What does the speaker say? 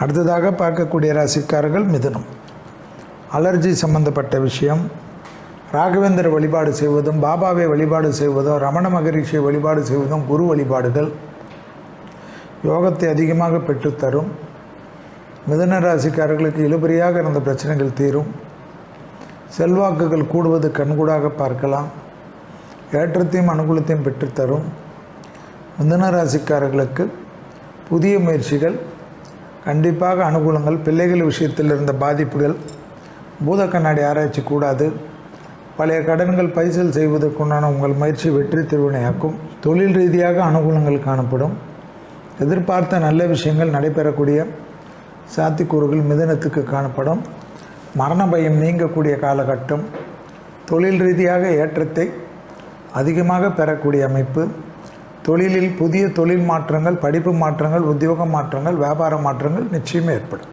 அடுத்ததாக பார்க்கக்கூடிய ராசிக்காரர்கள் மிதுனம். அலர்ஜி சம்பந்தப்பட்ட விஷயம். ராகவேந்திர வழிபாடு செய்வதும் பாபாவை வழிபாடு செய்வதும் ரமண மகரிஷியை வழிபாடு செய்வதும் குரு வழிபாடுகள் யோகத்தை அதிகமாக பெற்றுத்தரும். மிதுன ராசிக்காரர்களுக்கு இழுபறியாக இருந்த பிரச்சனைகள் தீரும். செல்வாக்குகள் கூடுவது கண்கூடாக பார்க்கலாம். ஏற்றத்தையும் அனுகூலத்தையும் பெற்றுத்தரும். மிதுன ராசிக்காரர்களுக்கு புதிய முயற்சிகள் கண்டிப்பாக அனுகூலங்கள் பிள்ளைகள் விஷயத்தில் இருந்த பாதிப்புகள் பூத கண்ணாடி ஆராய்ச்சி கூடாது பழைய கடன்கள் பைசல் செய்வதற்குண்டான உங்கள் முயற்சி வெற்றி திருவினையாக்கும் தொழில் ரீதியாக அனுகூலங்கள் காணப்படும் எதிர்பார்த்த நல்ல விஷயங்கள் நடைபெறக்கூடிய சாத்திக்கூறுகள் மிதனத்துக்கு காணப்படும் மரண பயம் நீங்கக்கூடிய காலகட்டம் தொழில் ரீதியாக ஏற்றத்தை அதிகமாக பெறக்கூடிய அமைப்பு தொழிலில் புதிய தொழில் மாற்றங்கள் படிப்பு மாற்றங்கள் உத்தியோக மாற்றங்கள் வியாபார மாற்றங்கள் நிச்சயமே ஏற்படும்.